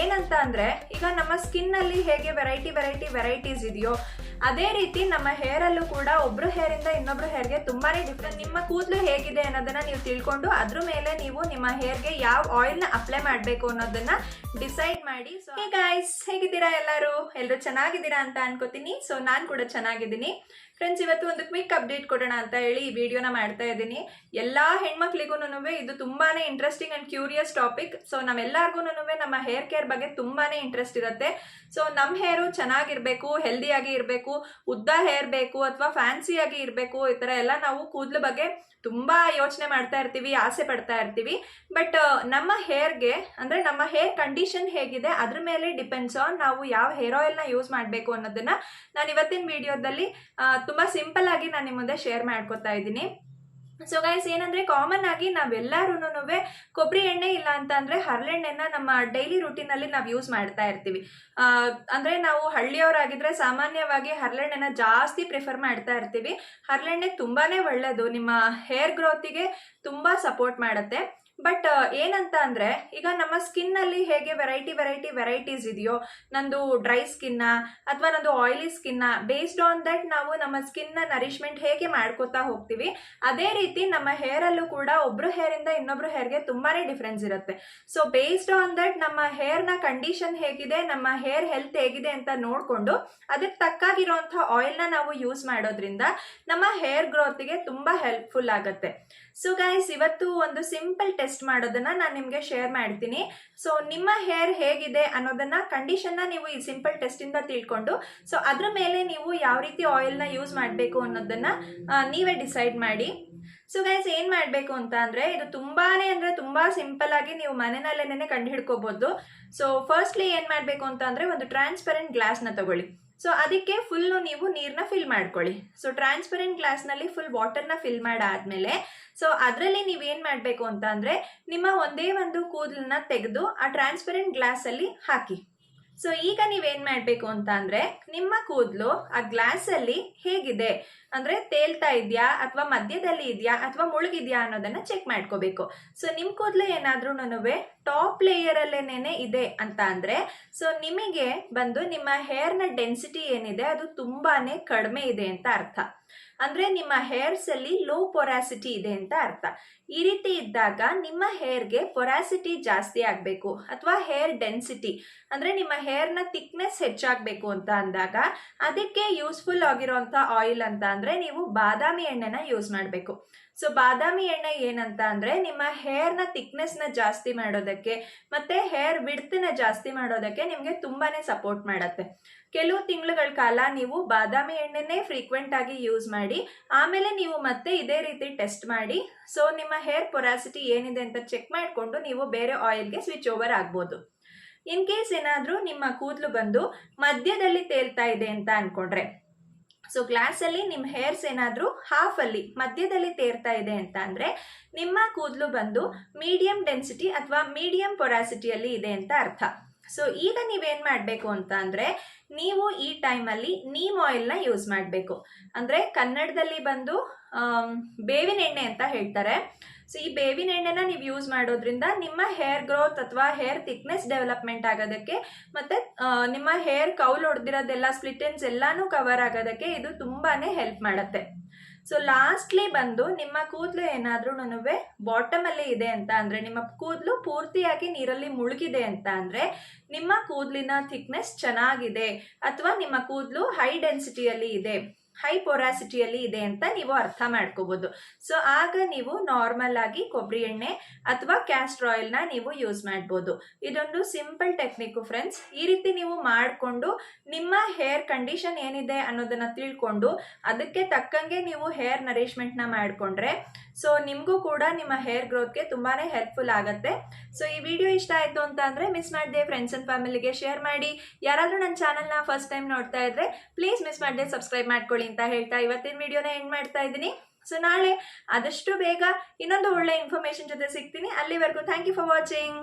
ಏನಂತ ಅಂದ್ರೆ, ಈಗ ನಮ್ಮ ಸ್ಕಿನ್ ಅಲ್ಲಿ ಹೇಗೆ ವೆರೈಟಿ ವೆರೈಟಿ ವೆರೈಟೀಸ್ ಇದೆಯೋ, ಅದೇ ರೀತಿ ನಮ್ಮ ಹೇರ್ ಅಲ್ಲೂ ಕೂಡ ಒಬ್ರು ಹೇರ್ ಇಂದ ಇನ್ನೊಬ್ರು ಹೇರ್ಗೆ ತುಂಬಾನೇ ಡಿಫ್ರೆಂಟ್ ನಿಮ್ಮ ಕೂದಲು ಹೇಗಿದೆ ಅನ್ನೋದನ್ನ ನೀವು ತಿಳ್ಕೊಂಡು, ಅದ್ರ ಮೇಲೆ ನೀವು ನಿಮ್ಮ ಹೇರ್ಗೆ ಯಾವ ಆಯಿಲ್ನ ಅಪ್ಲೈ ಮಾಡಬೇಕು ಅನ್ನೋದನ್ನ ಡಿಸೈಡ್ ಮಾಡಿ ಸೊ ಹೇ ಗಾಯ್ಸ್ ಹೇಗಿದ್ದೀರಾ ಎಲ್ಲರೂ? ಎಲ್ಲರೂ ಚೆನ್ನಾಗಿದ್ದೀರಾ ಅಂತ ಅನ್ಕೋತೀನಿ. ಸೊ ನಾನು ಕೂಡ ಚೆನ್ನಾಗಿದ್ದೀನಿ. ಫ್ರೆಂಡ್ಸ್ ಇವತ್ತು ಒಂದು ಕ್ವಿಕ್ ಅಪ್ಡೇಟ್ ಕೊಡೋಣ ಅಂತ ಹೇಳಿ ಈ ವಿಡಿಯೋನ ಮಾಡ್ತಾ ಇದ್ದೀನಿ. ಎಲ್ಲಾ ಹೆಣ್ಮಕ್ಳಿಗೂನು ಇದು ತುಂಬಾನೇ interesting and curious topic so ನಮ್ಮೆಲ್ಲರಿಗೂ ನಮ್ಮ ಹೇರ್ ಕೇರ್ ಬಗ್ಗೆ ತುಂಬಾನೇ ಇಂಟ್ರೆಸ್ಟ್ ಇರುತ್ತೆ. ಸೊ ನಮ್ಮ ಹೇರು ಚೆನ್ನಾಗಿರ್ಬೇಕು ಹೆಲ್ದಿಯಾಗಿ ಇರಬೇಕು ಉದ್ದ ಹೇರ್ ಬೇಕು ಅಥವಾ ಫ್ಯಾನ್ಸಿಯಾಗಿ ಇರಬೇಕು ಈ ಥರ ಎಲ್ಲ ನಾವು ಕೂದಲು ಬಗ್ಗೆ ತುಂಬಾ ಯೋಚನೆ ಮಾಡ್ತಾ ಇರ್ತೀವಿ ಆಸೆ ಪಡ್ತಾ ಇರ್ತೀವಿ. ಬಟ್ ನಮ್ಮ ಹೇರ್ಗೆ ಅಂದ್ರೆ ನಮ್ಮ ಹೇರ್ ಕಂಡೀಷನ್ ಹೇಗಿದೆ ಅದ್ರ ಮೇಲೆ ಡಿಪೆಂಡ್ಸ್ ಆನ್ ನಾವು ಯಾವ ಹೇರ್ ಆಯಿಲ್ನ ಯೂಸ್ ಮಾಡಬೇಕು ಅನ್ನೋದನ್ನ ನಾನು ಇವತ್ತಿನ ವಿಡಿಯೋದಲ್ಲಿ ತುಂಬಾ ಸಿಂಪಲ್ ಆಗಿ ನಾನು ನಿಮ್ಮ ಮುಂದೆ ಶೇರ್ ಮಾಡ್ಕೊತಾ ಇದ್ದೀನಿ. ಸೊ ಗೈಸ್ ಏನಂದ್ರೆ ಕಾಮನ್ ಆಗಿ ನಾವೆಲ್ಲರೂ ಕೊಬ್ಬರಿ ಎಣ್ಣೆ ಇಲ್ಲ ಅಂತ ಹರಳೆಣ್ಣೆನ ನಮ್ಮ ಡೈಲಿ ರೂಟೀನ್ ಅಲ್ಲಿ ನಾವು ಯೂಸ್ ಮಾಡ್ತಾ ಇರ್ತೀವಿ. ಅಂದರೆ ನಾವು ಹಳ್ಳಿಯವರಾಗಿದ್ರೆ ಸಾಮಾನ್ಯವಾಗಿ ಹರಳೆಣ್ಣೆನ ಜಾಸ್ತಿ ಪ್ರಿಫರ್ ಮಾಡ್ತಾ ಇರ್ತೀವಿ. ಹರಳೆಣ್ಣೆ ತುಂಬಾನೇ ಒಳ್ಳೇದು. ನಿಮ್ಮ ಹೇರ್ ಗ್ರೋತಿಗೆ ತುಂಬಾ ಸಪೋರ್ಟ್ ಮಾಡುತ್ತೆ. ಬಟ್ ಏನಂತ ಅಂದ್ರೆ, ಈಗ ನಮ್ಮ ಸ್ಕಿನ್ ಅಲ್ಲಿ ಹೇಗೆ ವೆರೈಟಿ ವೆರೈಟಿ ವೆರೈಟೀಸ್ ಇದೆಯೋ, ನಂದು ಡ್ರೈ ಸ್ಕಿನ್ನ ಅಥವಾ ನಂದು ಆಯಿಲಿ ಸ್ಕಿನ್ನ ಬೇಸ್ಡ್ ಆನ್ ದಟ್ ನಾವು ನಮ್ಮ ಸ್ಕಿನ್ನ ನರಿಶ್ಮೆಂಟ್ ಹೇಗೆ ಮಾಡ್ಕೋತಾ ಹೋಗ್ತೀವಿ, ಅದೇ ರೀತಿ ನಮ್ಮ ಹೇರ್ ಅಲ್ಲೂ ಕೂಡ ಒಬ್ರು ಹೇರ್ ಇಂದ ಇನ್ನೊಬ್ರು ಹೇರ್ಗೆ ತುಂಬಾನೇ ಡಿಫ್ರೆನ್ಸ್ ಇರುತ್ತೆ. ಸೊ ಬೇಸ್ಡ್ ಆನ್ ದಟ್ ನಮ್ಮ ಹೇರ್ನ ಕಂಡೀಷನ್ ಹೇಗಿದೆ, ನಮ್ಮ ಹೇರ್ ಹೆಲ್ತ್ ಹೇಗಿದೆ ಅಂತ ನೋಡ್ಕೊಂಡು, ಅದಕ್ಕೆ ತಕ್ಕಾಗಿರುವಂತ ಆಯಿಲ್ನ ನಾವು ಯೂಸ್ ಮಾಡೋದ್ರಿಂದ ನಮ್ಮ ಹೇರ್ ಗ್ರೋತ್ಗೆ ತುಂಬಾ ಹೆಲ್ಪ್ಫುಲ್ ಆಗುತ್ತೆ. ಸೊ ಗೈಸ್ ಇವತ್ತು ಒಂದು ಸಿಂಪಲ್ ಟೆಸ್ಟ್ ಮಾಡೋದನ್ನ ನಾನು ನಿಮಗೆ ಶೇರ್ ಮಾಡ್ತೀನಿ. ಸೊ ನಿಮ್ಮ ಹೇರ್ ಹೇಗಿದೆ ಅನ್ನೋದನ್ನ ಕಂಡೀಷನ್ನ ನೀವು ಈ ಸಿಂಪಲ್ ಟೆಸ್ಟ್ ಇಂದ ತಿಳ್ಕೊಂಡು ಸೊ ಅದರ ಮೇಲೆ ನೀವು ಯಾವ ರೀತಿ ಆಯಿಲ್ನ ಯೂಸ್ ಮಾಡಬೇಕು ಅನ್ನೋದನ್ನ ನೀವೇ ಡಿಸೈಡ್ ಮಾಡಿ. ಸೊ ಗೈಸ್ ಏನ್ ಮಾಡ್ಬೇಕು ಅಂತ ಅಂದ್ರೆ, ಇದು ತುಂಬಾನೇ ಅಂದ್ರೆ ತುಂಬಾ ಸಿಂಪಲ್ ಆಗಿ ನೀವು ಮನೆಯಲ್ಲೇನೆ ಕಂಡು ಹಿಡ್ಕೋಬಹುದು ಸೊ ಫಸ್ಟ್ಲಿ ಏನ್ ಮಾಡ್ಬೇಕು ಅಂತ ಅಂದ್ರೆ, ಒಂದು ಟ್ರಾನ್ಸ್ಪರೆಂಟ್ ಗ್ಲಾಸ್ನ ತಗೊಳ್ಳಿ. ಸೊ ಅದಕ್ಕೆ ಫುಲ್ ನೀವು ನೀರನ್ನ ಫಿಲ್ ಮಾಡ್ಕೊಳ್ಳಿ. ಸೊ ಟ್ರಾನ್ಸ್ಪರೆಂಟ್ ಗ್ಲಾಸ್ನಲ್ಲಿ ಫುಲ್ ವಾಟರ್ನ ಫಿಲ್ ಮಾಡಾದ್ಮೇಲೆ ಸೊ ಅದರಲ್ಲಿ ನೀವೇನು ಮಾಡಬೇಕು ಅಂತ ನಿಮ್ಮ ಒಂದೇ ಒಂದು ಕೂದಲನ್ನ ತೆಗೆದು ಆ ಟ್ರಾನ್ಸ್ಪರೆಂಟ್ ಗ್ಲಾಸ್ ಅಲ್ಲಿ ಹಾಕಿ. ಸೊ ಈಗ ನೀವೇನ್ ಮಾಡ್ಬೇಕು ಅಂತ ಅಂದ್ರೆ, ನಿಮ್ಮ ಕೂದಲು ಆ ಗ್ಲಾಸ್ ಅಲ್ಲಿ ಹೇಗಿದೆ? ಅಂದ್ರೆ ತೇಲ್ತಾ ಇದೆಯಾ, ಅಥವಾ ಮಧ್ಯದಲ್ಲಿ ಇದೆಯಾ, ಅಥವಾ ಮುಳುಗಿದ್ಯಾ ಅನ್ನೋದನ್ನ ಚೆಕ್ ಮಾಡ್ಕೋಬೇಕು. ಸೊ ನಿಮ್ ಕೂದಲು ಏನಾದ್ರೂ ಟಾಪ್ ಲೇಯರ್ ಅಲ್ಲೇನೆ ಇದೆ ಅಂತ ಅಂದ್ರೆ ಸೊ ನಿಮಗೆ ಬಂದು ನಿಮ್ಮ ಹೇರ್ನ ಡೆನ್ಸಿಟಿ ಏನಿದೆ, ಅದು ತುಂಬಾನೇ ಕಡಿಮೆ ಇದೆ ಅಂತ ಅರ್ಥ. ಅಂದ್ರೆ ನಿಮ್ಮ ಹೇರ್ಸ್ ಅಲ್ಲಿ ಲೋ ಪೊರಾಸಿಟಿ ಇದೆ ಅಂತ ಅರ್ಥ. ಈ ರೀತಿ ಇದ್ದಾಗ ನಿಮ್ಮ ಹೇರ್ಗೆ ಪೊರಾಸಿಟಿ ಜಾಸ್ತಿ ಆಗಬೇಕು ಅಥವಾ ಹೇರ್ ಡೆನ್ಸಿಟಿ ಅಂದ್ರೆ ನಿಮ್ಮ ಹೇರ್ನ ಥಿಕ್ನೆಸ್ ಹೆಚ್ಚಾಗಬೇಕು ಅಂತ ಅಂದಾಗ ಅದಕ್ಕೆ ಯೂಸ್ಫುಲ್ ಆಗಿರುವಂತ ಆಯಿಲ್ ಅಂತ ಅಂದ್ರೆ ನೀವು ಬಾದಾಮಿ ಎಣ್ಣೆನ ಯೂಸ್ ಮಾಡಬೇಕು. ಸೊ ಬಾದಾಮಿ ಎಣ್ಣೆ ಏನಂತ ಅಂದರೆ ನಿಮ್ಮ ಹೇರ್ನ ಥಿಕ್ನೆಸ್ನ ಜಾಸ್ತಿ ಮಾಡೋದಕ್ಕೆ ಮತ್ತು ಹೇರ್ ವಿಡ್ತನ ಜಾಸ್ತಿ ಮಾಡೋದಕ್ಕೆ ನಿಮಗೆ ತುಂಬಾ ಸಪೋರ್ಟ್ ಮಾಡುತ್ತೆ. ಕೆಲವು ತಿಂಗಳುಗಳ ಕಾಲ ನೀವು ಬಾದಾಮಿ ಎಣ್ಣೆನೇ ಫ್ರೀಕ್ವೆಂಟ್ ಆಗಿ ಯೂಸ್ ಮಾಡಿ, ಆಮೇಲೆ ನೀವು ಮತ್ತೆ ಇದೇ ರೀತಿ ಟೆಸ್ಟ್ ಮಾಡಿ ಸೊ ನಿಮ್ಮ ಹೇರ್ ಪೊರಾಸಿಟಿ ಏನಿದೆ ಅಂತ ಚೆಕ್ ಮಾಡಿಕೊಂಡು ನೀವು ಬೇರೆ ಆಯಿಲ್ಗೆ ಸ್ವಿಚ್ ಓವರ್ ಆಗ್ಬೋದು. ಇನ್ ಕೇಸ್ ಏನಾದರೂ ನಿಮ್ಮ ಕೂದಲು ಬಂದು ಮಧ್ಯದಲ್ಲಿ ತೇಲ್ತಾ ಇದೆ ಅಂತ ಅನ್ಕೊಂಡ್ರೆ ಸೊ ಗ್ಲಾಸ್ ಅಲ್ಲಿ ನಿಮ್ಮ ಹೇರ್ಸ್ ಏನಾದರೂ ಹಾಫ್ ಅಲ್ಲಿ, ಮಧ್ಯದಲ್ಲಿ ತೇರ್ತಾ ಇದೆ ಅಂತ ಅಂದರೆ ನಿಮ್ಮ ಕೂದಲು ಬಂದು ಮೀಡಿಯಂ ಡೆನ್ಸಿಟಿ ಅಥವಾ ಮೀಡಿಯಂ ಪೊರಾಸಿಟಿಯಲ್ಲಿ ಇದೆ ಅಂತ ಅರ್ಥ. ಸೊ ಈಗ ನೀವೇನು ಮಾಡಬೇಕು ಅಂತ ಅಂದರೆ, ನೀವು ಈ ಟೈಮಲ್ಲಿ ನೀಮ್ ಆಯಿಲ್ನ ಯೂಸ್ ಮಾಡಬೇಕು. ಅಂದ್ರೆ ಕನ್ನಡದಲ್ಲಿ ಬಂದು ಬೇವಿನ ಎಣ್ಣೆ ಅಂತ ಹೇಳ್ತಾರೆ. ಸೊ ಈ ಬೇವಿನ ಎಣ್ಣೆನ ನೀವು ಯೂಸ್ ಮಾಡೋದ್ರಿಂದ ನಿಮ್ಮ ಹೇರ್ ಗ್ರೋತ್ ಅಥವಾ ಹೇರ್ ಥಿಕ್ನೆಸ್ ಡೆವಲಪ್ಮೆಂಟ್ ಆಗೋದಕ್ಕೆ ಮತ್ತೆ ನಿಮ್ಮ ಹೇರ್ ಕೌಲ್ ಹೊಡೆದಿರೋದೆಲ್ಲ ಸ್ಪ್ಲಿಟೆನ್ಸ್ ಎಲ್ಲಾನು ಕವರ್ ಆಗೋದಕ್ಕೆ ಇದು ತುಂಬಾನೇ ಹೆಲ್ಪ್ ಮಾಡುತ್ತೆ. ಸೊ ಲಾಸ್ಟ್ಲಿ ಬಂದು ನಿಮ್ಮ ಕೂದಲು ಏನಾದ್ರೂ ಬಾಟಮ್ ಅಲ್ಲಿ ಇದೆ ಅಂತ ಅಂದರೆ ನಿಮ್ಮ ಕೂದಲು ಪೂರ್ತಿಯಾಗಿ ನೀರಲ್ಲಿ ಮುಳುಗಿದೆ ಅಂತ ಅಂದರೆ ನಿಮ್ಮ ಕೂದಲಿನ ಥಿಕ್ನೆಸ್ ಚೆನ್ನಾಗಿದೆ ಅಥವಾ ನಿಮ್ಮ ಕೂದಲು ಹೈ ಡೆನ್ಸಿಟಿಯಲ್ಲಿ ಇದೆ. ಹೈ ಪೊರಾಸಿಟಿಯಲ್ಲಿ ಇದೆ ಅಂತ ನೀವು ಅರ್ಥ ಮಾಡ್ಕೋಬಹುದು ಸೊ ಆಗ ನೀವು ನಾರ್ಮಲ್ ಆಗಿ ಕೊಬ್ಬರಿ ಎಣ್ಣೆ ಅಥವಾ ಕ್ಯಾಸ್ಟ್ರ್ ಆಯಿಲ್ನ ನೀವು ಯೂಸ್ ಮಾಡ್ಬೋದು. ಇದೊಂದು ಸಿಂಪಲ್ ಟೆಕ್ನಿಕ್ ಫ್ರೆಂಡ್ಸ್ ಈ ರೀತಿ ನೀವು ಮಾಡಿಕೊಂಡು ನಿಮ್ಮ ಹೇರ್ ಕಂಡೀಷನ್ ಏನಿದೆ ಅನ್ನೋದನ್ನ ತಿಳ್ಕೊಂಡು ಅದಕ್ಕೆ ತಕ್ಕಂಗೆ ನೀವು ಹೇರ್ ನರಿಶ್ಮೆಂಟ್ನ ಮಾಡಿಕೊಂಡ್ರೆ ಸೊ ನಿಮಗೂ ಕೂಡ ನಿಮ್ಮ ಹೇರ್ ಗ್ರೋತ್ಗೆ ತುಂಬಾನೇ ಹೆಲ್ಪ್ಫುಲ್ ಆಗುತ್ತೆ. ಸೊ ಈ ವಿಡಿಯೋ ಇಷ್ಟ ಆಯಿತು ಅಂತ ಅಂದರೆ ಮಿಸ್ ಮಾಡಿದೆ ಫ್ರೆಂಡ್ಸ್ ಅಂಡ್ ಫ್ಯಾಮಿಲಿಗೆ ಶೇರ್ ಮಾಡಿ. ಯಾರಾದರೂ ನನ್ನ ಚಾನಲ್ನ ಫಸ್ಟ್ ಟೈಮ್ ನೋಡ್ತಾ ಇದ್ರೆ ಪ್ಲೀಸ್ ಮಿಸ್ ಮಾಡಿದೆ ಸಬ್ಸ್ಕ್ರೈಬ್ ಮಾಡ್ಕೊಳ್ಳಿ. ಅಂತ ಹೇಳ್ತಾ ಇವತ್ತಿನ ವಿಡಿಯೋನ ಎಂಡ್ ಮಾಡ್ತಾ ಇದ್ದೀನಿ. ಸೊ ನಾಳೆ ಆದಷ್ಟು ಬೇಗ ಇನ್ನೊಂದು ಒಳ್ಳೆ ಇನ್ಫಾರ್ಮೇಶನ್ ಜೊತೆ ಸಿಗ್ತೀನಿ. ಅಲ್ಲಿವರೆಗೂ ಥ್ಯಾಂಕ್ ಯು ಫಾರ್ ವಾಚಿಂಗ್